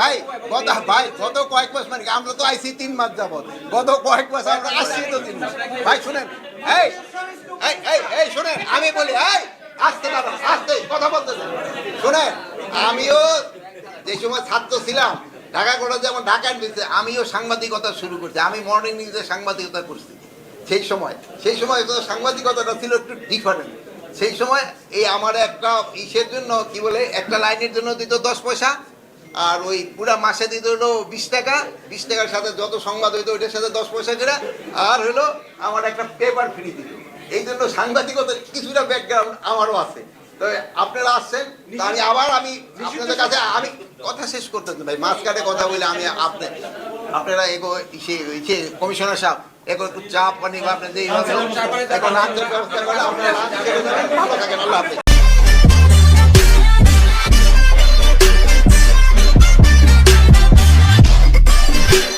ভাই, গত ভাই, গত কয়েক মাস মানে আমরা তো আইসি তিন মাস যাবত গত কয়েক মাস আমরা আসছি তো তিন মাস। ভাই, শুনেন, এই এই এই শুনেন, আমি বলি, এই, আসতে দাদা আসতে, কথা বলতে। শুনেন, আমিও যে সময় ছাত্র ছিলাম, ঢাকা কলেজে যেমন ঢাকা দিচ্ছে আমিও সাংবাদিকতা শুরু করছি, আমি মর্নিং নিউজে সাংবাদিকতা করছি। সেই সময় সেই সময় সাংবাদিকতাটা ছিল একটু ডিফারেন্ট সেই সময় এই আমার একটা ইসের জন্য, কি বলে, একটা লাইনের জন্য দিত দশ পয়সা আর ওই পুরা মাসে দিত হলো বিশ টাকা বিশ টাকার সাথে যত সংবাদ হইতো ওইটার সাথে দশ পয়সা করে। আর হলো আমার একটা পেপার ফ্রি দিত। এই জন্য সাংবাদিকতার কিছুটা ব্যাকগ্রাউন্ড আমারও আছে। তো আপনারা আসছেন আমি আবার আমি আপনাদের কাছে আমি কথা শেষ করতে ভাই মাঝখানে কথা বলে আমি আপনি আপনারা এগো ইসে কমিশনার সাহেব এগো একটু চা পানি আপনাদের এখন লাঞ্চের ব্যবস্থা করে আপনারা ভালো থাকেন আল্লাহ হাফেজ।